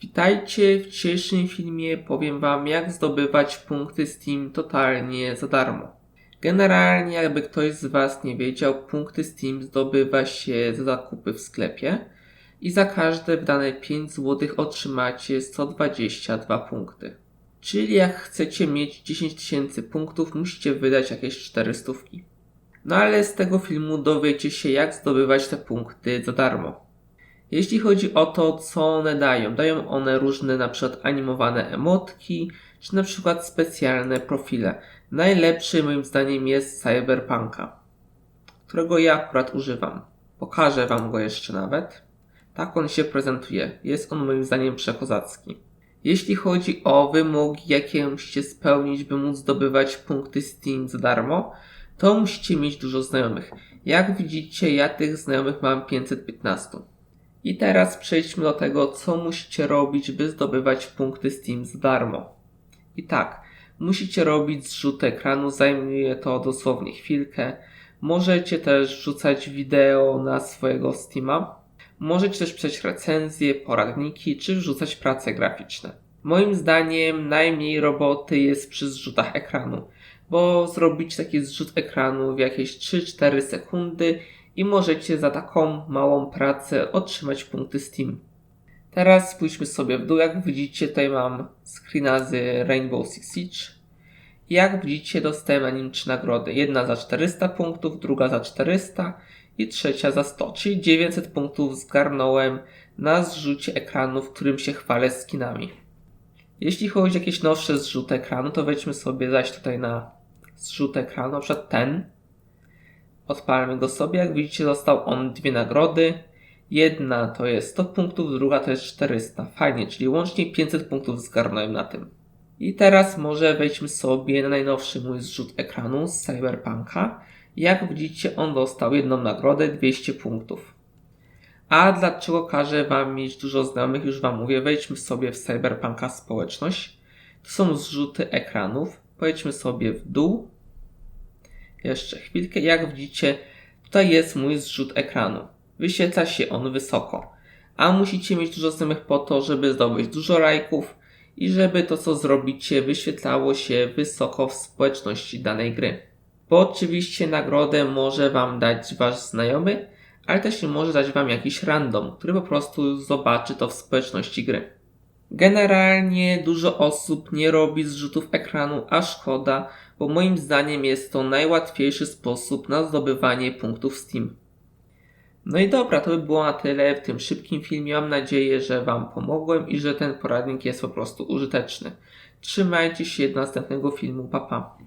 Witajcie, w dzisiejszym filmie powiem Wam jak zdobywać punkty Steam totalnie za darmo. Generalnie jakby ktoś z Was nie wiedział, punkty Steam zdobywa się za zakupy w sklepie i za każde wydane 5 zł otrzymacie 122 punkty. Czyli jak chcecie mieć 10 tysięcy punktów, musicie wydać jakieś 400. No ale z tego filmu dowiecie się jak zdobywać te punkty za darmo. Jeśli chodzi o to, co one dają, dają one różne na przykład animowane emotki, czy na przykład specjalne profile. Najlepszy moim zdaniem jest Cyberpunka, którego ja akurat używam. Pokażę wam go jeszcze nawet. Tak on się prezentuje. Jest on moim zdaniem przekozacki. Jeśli chodzi o wymogi, jakie musicie spełnić, by móc zdobywać punkty Steam za darmo, to musicie mieć dużo znajomych. Jak widzicie, ja tych znajomych mam 515. I teraz przejdźmy do tego, co musicie robić, by zdobywać punkty Steam za darmo. I tak, musicie robić zrzut ekranu, zajmuje to dosłownie chwilkę. Możecie też wrzucać wideo na swojego Steama. Możecie też pisać recenzje, poradniki, czy wrzucać prace graficzne. Moim zdaniem najmniej roboty jest przy zrzutach ekranu, bo zrobić taki zrzut ekranu w jakieś 3-4 sekundy i możecie za taką małą pracę otrzymać punkty Steam. Teraz spójrzmy sobie w dół. Jak widzicie, tutaj mam screena z Rainbow Six Siege. Jak widzicie, dostałem na nim trzy nagrody. Jedna za 400 punktów, druga za 400 i trzecia za 100. Czyli 900 punktów zgarnąłem na zrzucie ekranu, w którym się chwalę skinami. Jeśli chodzi o jakieś nowsze zrzuty ekranu, to wejdźmy sobie zaś tutaj na zrzut ekranu, na przykład ten. Odpalmy go sobie. Jak widzicie, dostał on dwie nagrody. Jedna to jest 100 punktów, druga to jest 400. Fajnie, czyli łącznie 500 punktów zgarnąłem na tym. I teraz może wejdźmy sobie na najnowszy mój zrzut ekranu z Cyberpunka. Jak widzicie, on dostał jedną nagrodę 200 punktów. A dlaczego każę Wam mieć dużo znajomych? Już Wam mówię, wejdźmy sobie w Cyberpunka społeczność. To są zrzuty ekranów. Pojedźmy sobie w dół. Jeszcze chwilkę. Jak widzicie, tutaj jest mój zrzut ekranu. Wyświetla się on wysoko. A musicie mieć dużo znajomych po to, żeby zdobyć dużo lajków i żeby to, co zrobicie, wyświetlało się wysoko w społeczności danej gry. Bo oczywiście nagrodę może Wam dać Wasz znajomy, ale też nie może dać Wam jakiś random, który po prostu zobaczy to w społeczności gry. Generalnie dużo osób nie robi zrzutów ekranu, a szkoda, bo moim zdaniem jest to najłatwiejszy sposób na zdobywanie punktów Steam. No i dobra, to by było na tyle w tym szybkim filmie. Mam nadzieję, że Wam pomogłem i że ten poradnik jest po prostu użyteczny. Trzymajcie się do następnego filmu. Pa pa.